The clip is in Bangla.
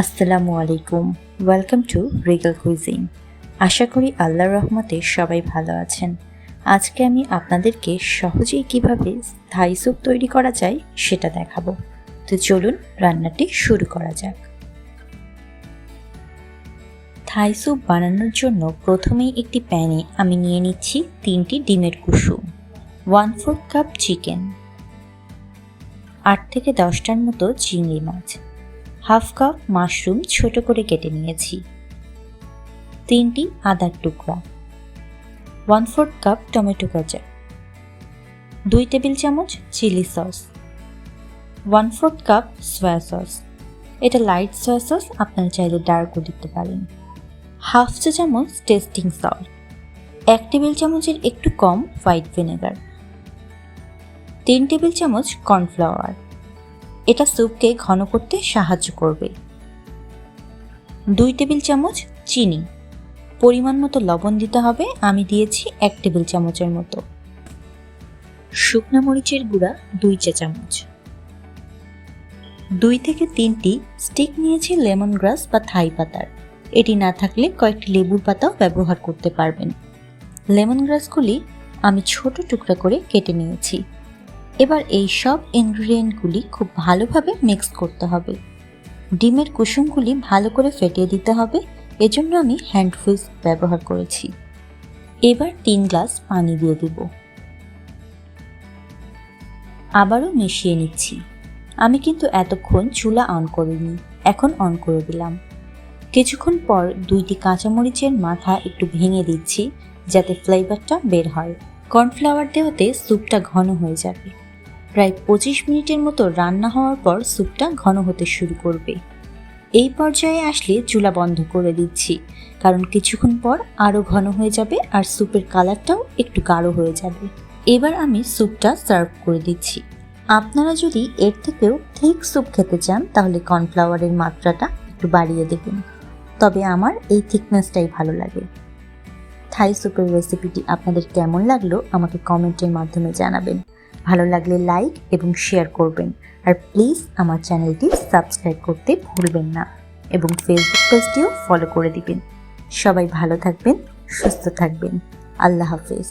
আসসালামু আলাইকুম। ওয়েলকাম টু রিগাল কুইজিন আশা করি আল্লাহর রহমতে সবাই ভালো আছেন। আজকে আমি আপনাদেরকে সহজেই কীভাবে থাই স্যুপ তৈরি করা যায় সেটা দেখাবো। তো চলুন রান্নাটি শুরু করা যাক। থাই স্যুপ বানানোর জন্য প্রথমেই একটি প্যানে আমি নিয়ে নিচ্ছি তিনটি ডিমের কুসুম। ওয়ান ফোর্থ কাপ চিকেন আট থেকে দশটার মতো চিংড়ি মাছ। হাফ কাপ মাশরুম ছোট করে কেটে নিয়েছি। তিনটি আদার টুকরা। One fourth cup tomato ketchup দুই টেবিল চামচ chilli sauce. One fourth cup soya sauce. এটা লাইট সয়া সস আপনারা চাইলে ডার্কও দিতে পারেন। হাফ চা চামচ টেস্টিং সল্ট। এক টেবিল চামচের একটু কম হোয়াইট ভিনেগার। তিন টেবিল চামচ কর্নফ্লাওয়ার। এটা স্যুপকে ঘন করতে সাহায্য করবে। দুই টেবিল চামচ চিনি। পরিমাণ মতো লবণ দিতে হবে, আমি দিয়েছি এক টেবিল চামচের মতো। শুকনো মরিচের গুঁড়া দুই চা চামচ। দুই থেকে তিনটি স্টিক নিয়েছি লেমন গ্রাস বা থাই পাতার। এটি না থাকলে কয়েকটি লেবুর পাতাও ব্যবহার করতে পারবেন। লেমন গ্রাসগুলি আমি ছোট টুকরা করে কেটে নিয়েছি। এবার এই সব ইনগ্রিডিয়েন্টগুলি খুব ভালোভাবে মিক্স করতে হবে। ডিমের কুসুমগুলি ভালো করে ফেটিয়ে দিতে হবে, এজন্য আমি হ্যান্ড হুইস ব্যবহার করেছি। এবার তিন গ্লাস পানি দিয়ে দেব। আবারও মিশিয়ে নিচ্ছি। আমি কিন্তু এতক্ষণ চুলা অন করিনি, এখন অন করে দিলাম। কিছুক্ষণ পর দুইটি কাঁচামরিচের মাথা একটু ভেঙে দিচ্ছি, যাতে ফ্লেভারটা বের হয়। কর্নফ্লাওয়ার দেওয়াতে স্যুপটা ঘন হয়ে যাবে। প্রায় পঁচিশ মিনিটের মতো রান্না হওয়ার পর স্যুপটা ঘন হতে শুরু করবে। এই পর্যায়ে আসলে চুলা বন্ধ করে দিচ্ছি, কারণ কিছুক্ষণ পর আরও ঘন হয়ে যাবে আর স্যুপের কালারটাও একটু গাঢ় হয়ে যাবে। এবার আমি স্যুপটা সার্ভ করে দিচ্ছি। আপনারা যদি এর থেকেও ঠিক স্যুপ খেতে চান, তাহলে কর্নফ্লাওয়ারের মাত্রাটা একটু বাড়িয়ে দেবেন তবে আমার এই থিকনেসটাই ভালো লাগে। থাই স্যুপের রেসিপিটি আপনাদের কেমন লাগল, আমাকে কমেন্টের মাধ্যমে জানাবেন। ভালো লাগলে লাইক এবং শেয়ার করবেন। আর প্লিজ আমার চ্যানেলটি সাবস্ক্রাইব করতে ভুলবেন না এবং ফেসবুক পেজটিও ফলো করে দিবেন। সবাই ভালো থাকবেন, সুস্থ থাকবেন। আল্লাহ হাফেজ।